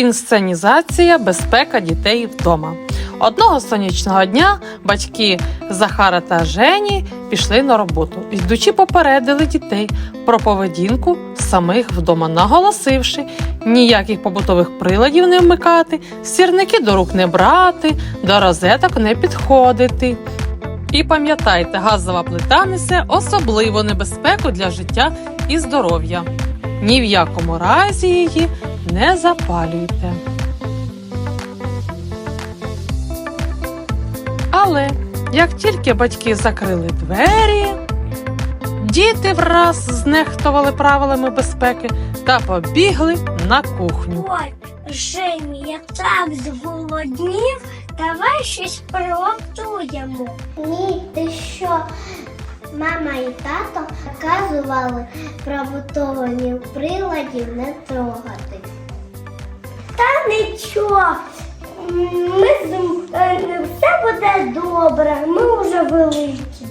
Інсценізація безпека дітей вдома. Одного сонячного дня батьки Захара та Жені пішли на роботу. Йдучи, попередили дітей про поведінку самих вдома, наголосивши ніяких побутових приладів не вмикати, сірники до рук не брати, до розеток не підходити. І пам'ятайте, газова плита несе особливу небезпеку для життя і здоров'я. Ні в якому разі її не запалюйте. Але як тільки батьки закрили двері, діти враз знехтували правилами безпеки та побігли на кухню. Ой, Жені, я так зголоднів, давай щось приготуємо. Ні, ти що? Мама і тато наказували про готовані приладів не трогати. Та нічого, ми е, все буде добре, ми вже великі.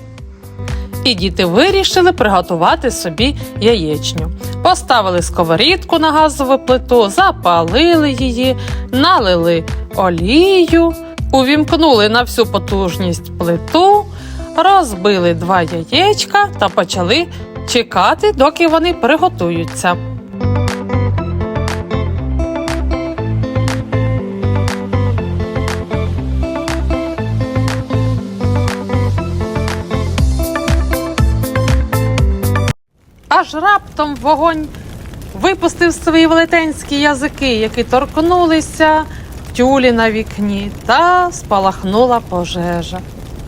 І діти вирішили приготувати собі яєчню. Поставили сковорідку на газову плиту, запалили її, налили олію, увімкнули на всю потужність плиту, розбили два яєчка та почали чекати, доки вони приготуються. Аж раптом вогонь випустив свої велетенські язики, які торкнулися тюлі на вікні, та спалахнула пожежа.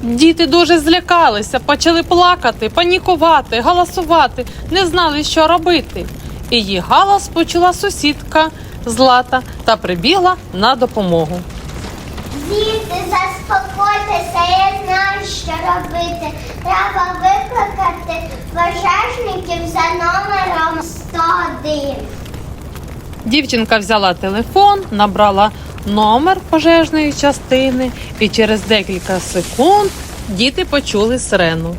Діти дуже злякалися, почали плакати, панікувати, галасувати, не знали, що робити. Її галас почула сусідка Злата та прибігла на допомогу. Діти, заспокойтеся, я знаю, що робити. Треба викликати пожежників за номером 101. Дівчинка взяла телефон, набрала номер пожежної частини, і через декілька секунд діти почули сирену.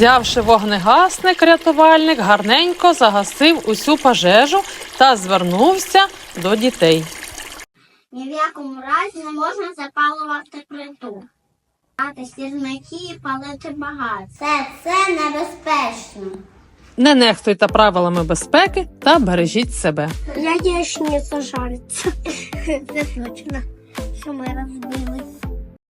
Взявши вогнегасник, рятувальник гарненько загасив усю пожежу та звернувся до дітей. Ні в якому разі не можна запалювати плиту. Мати сірники і палити багато. Це, це небезпечно. Не нехтуйте правилами безпеки та бережіть себе. Яєчниця зажариться. Це точно, що ми розбили.